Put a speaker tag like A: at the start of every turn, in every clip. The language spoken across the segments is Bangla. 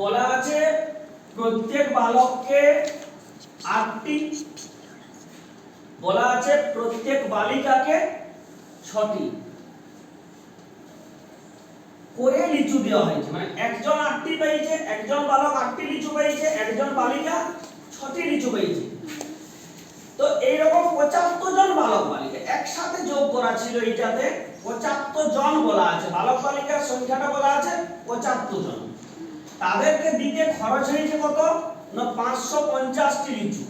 A: বলা আছে, প্রত্যেক বালককে আটটি, বলা আছে প্রত্যেক বালিকাকে ছটি। করে লিচু দেওয়া হয়েছে মানে একজন আটটি পেয়েছে, একজন বালক আটটি লিচু পেয়েছে, একজন বালিকা ছটি লিচু পেয়েছে। তো এইরকম পঁচাত্তর জন বালক বালিকা, একসাথে যোগ করা ছিল এইটাতে, পঁচাত্তর জন বলা আছে, বালক বালিকার সংখ্যাটা বলা আছে পঁচাত্তর জন। তাদেরকে দিতে খরচ হয়েছে কত? না পাঁচশো পঞ্চাশটি লিচু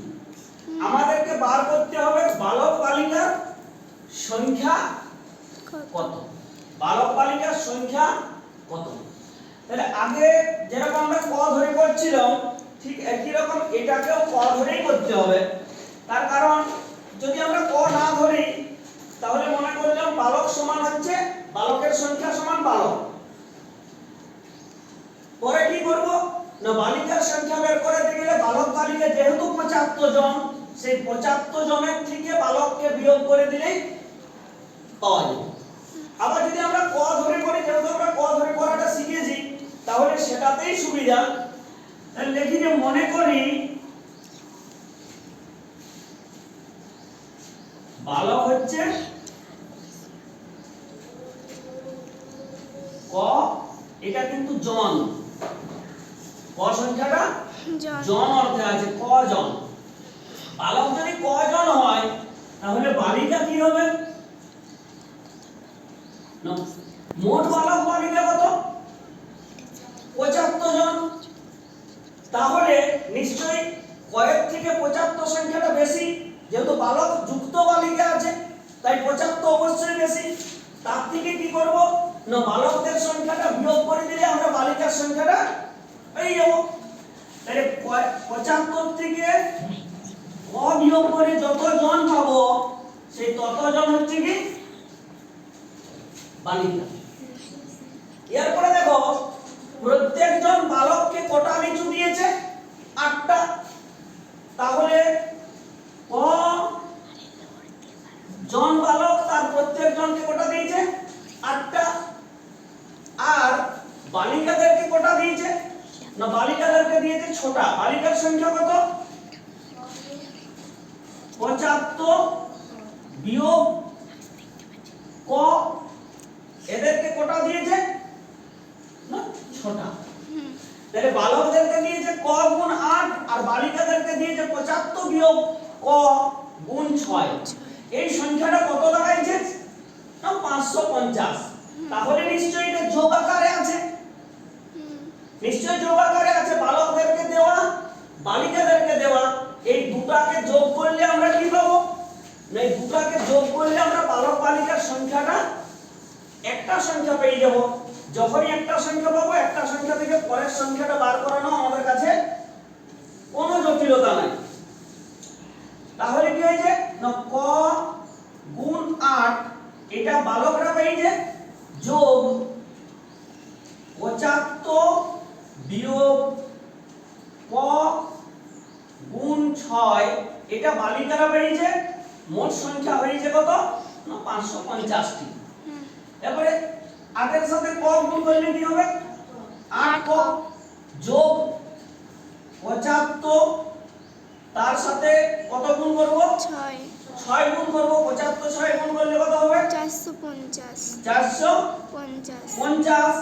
A: আমাদেরকে বার করতে হবে বালক বালিকার সংখ্যা কত? বালক বালিকার সংখ্যা কত? তাহলে আগে যেরকম আমরা ক ধরে করছিলাম ঠিক একই রকম এটাকেও ক ধরেই করতে হবে। তার কারণ যদি আমরা ক না ধরি তাহলে মনে করলাম বালক সমান হচ্ছে বালকের সংখ্যা সমান বালক পরে কি করব না বালিকার সংখ্যা বের করতে গেলে বালক বালিকা যেহেতু পঁচাত্তর জন, সেই পঁচাত্তর জনের থেকে বালককে বিয়োগ করে দিলেই পাওয়া যাবে আবার যদি আমরা ক ধরে করি যেহেতু আমরা ক ধরে করাটা শিখেছি, তাহলে সেটাতেই সুবিধা। লিখি যে মনে করি, বালক হচ্ছে ক, এটা কিন্তু জন। ক সংখ্যাটা
B: জন
A: অর্থে আছে ক জন বালক যদি ক জন হয় তাহলে বালিকা কি হবে? মোট বালক বালিকা কত? পঁচাত্তর জন। তাহলে নিশ্চয়ই কয়েক থেকে পঁচাত্তর সংখ্যাটা বেশি যেহেতু বালক যুক্ত বালিকা আছে তাই পঁচাত্তর অবশ্যই বেশি। তার থেকে কি করব? না বালকদের সংখ্যাটা বিয়োগ করে দিলে আমরা সংখ্যাটা পেয়ে যাব। তাহলে পঁচাত্তর থেকে অবিয়োগ করে যত জন পাবো, সেই তত জন হচ্ছে কি? বালিকা। এরপরে দেখো, প্রত্যেকজন বালককে কটা লিচু দিয়েছে? আটটা। তাহলে জন বালক তার প্রত্যেক জনকে কটা দিয়েছে আটটা আর বালিকাদেরকে কটা দিয়েছে না বালিকাদেরকে দিয়েছে বালিকার সংখ্যা কত? পঁচাত্তর বিয়োগ ক। এদেরকে কটা দিয়েছে? না, ছটা। তাহলে বালকদেরকে দিয়েছে ক গুণ আট, আর বালিকাদেরকে দিয়েছে পঁচাত্তর বিয়োগ ক গুণ ছয়। এই সংখ্যাটা কত দাঁড়াইছে? না, পাঁচশো পঞ্চাশ। তাহলে নিশ্চয়ই এটা যোগ আকারে আছে। নিশ্চয় যোগ আকারে আছে বালকদেরকে দেওয়া, বালিকাদেরকে দেওয়া। এই দুটাকে যোগ করলে আমরা কি পাবো? এই দুটাকে যোগ করলে আমরা বালক বালিকার সংখ্যাটা একটা সংখ্যা পেয়ে যাব। যখনই একটা সংখ্যা পাবো, একটা সংখ্যা থেকে পরের সংখ্যাটা বার করানো আমাদের কাছে কোনো জটিলতা নাই। তাহলে কি হয়েছে? না, ক গুণ আট, এটা বালকরা পেয়েছে। যোগ পঁচাত্তর বিয়োগ ক গুণ ছয় এটা বালিকারা পেয়েছে মোট সংখ্যা হয়েছে কত? না পাঁচশো পঞ্চাশটি। এরপরে আটের সাথে ক গুণ করলে কি হবে? আট ক। যোগ পঁচাত্তর তার সাথে কত গুণ করব?
B: ছয়।
A: ছয় গুণ করব পঁচাত্তর ছয় গুণ করলে কত হবে?
B: চারশো পঞ্চাশ।
A: চারশো
B: পঞ্চাশ।
A: পঞ্চাশ।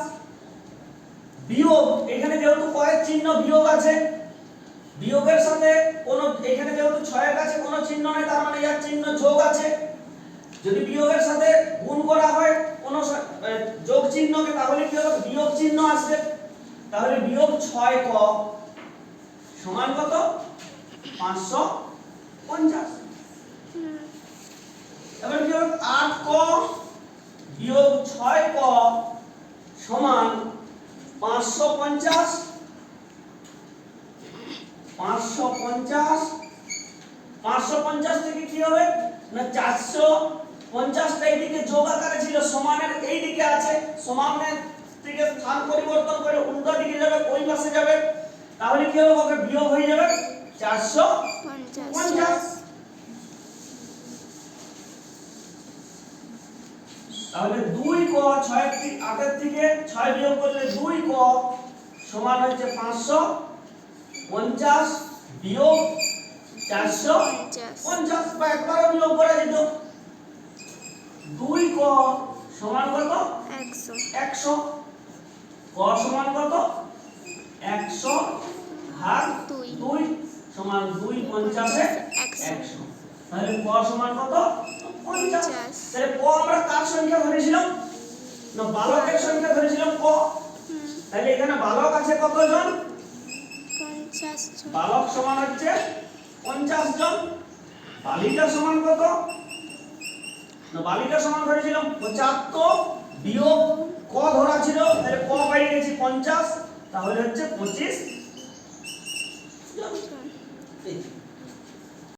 A: বিয়োগ, এখানে যেহেতু কয়েক চিহ্ন বিয়োগ আছে, বিয়োগের সাথে কোন, এখানে যেহেতু ছয়ের কাছে কোনো চিহ্ন নেই, তার মানে ইয়ার চিহ্ন যোগ আছে। যদি বিয়োগের সাথে গুণ করা হয়, কোন যোগ চিহ্নকে, তাহলে কি হবে? বিয়োগ চিহ্ন আসবে। তাহলে বিয়োগ ছয় ক সমান কত? পাঁচশো পঞ্চাশ। এবার কি হবে? আট ক বিয়োগ ছয় ক সমান পাঁচশো পঞ্চাশ। পাঁচশো পঞ্চাশ। পাঁচশো পঞ্চাশ থেকে কি হবে? না, চারশো পঞ্চাশটা এইদিকে যোগ আকারে ছিল, সমানের এই দিকে আছে, সমানের থেকে স্থান পরিবর্তন করে উল্টো দিকে যাবে, ওই পাশে যাবে। তাহলে কি হবে? ওকে বিয়োগ হয়ে যাবে চারশো
B: পঞ্চাশ।
A: তাহলে দুই ক ছয় আটের থেকে ছয় বিয়োগ করলে দুই ক সমান হচ্ছে পাঁচশো পঞ্চাশ বিয়োগ চারশো
B: পঞ্চাশ।
A: বা একবারও বিয়োগ করা যেত। দুই ক সমান কত?
B: একশো।
A: ক সমান কত? একশো। ভাগ
B: দুই।
A: দুই সমান দুই পঞ্চাশে
B: একশো।
A: তাহলে ক সমান কত? পঞ্চাশ।
B: পঞ্চাশ।
A: তাহলে ক আমরা কার সংখ্যা ধরেছিলাম? না বালকের সংখ্যা ধরেছিলাম ক। তাহলে এখানে বালক আছে কতজন?
B: পঞ্চাশ জন।
A: বালক সমান হচ্ছে পঞ্চাশ জন। বালিকা সমান কত? না বালিকা সমান ধরেছিলাম পঁচাত্তর। বিয়োগ ক ধরা ছিল তাহলে ক পাই গেছি পঞ্চাশ। তাহলে হচ্ছে পঁচিশ। জন।
B: জন।
A: এই।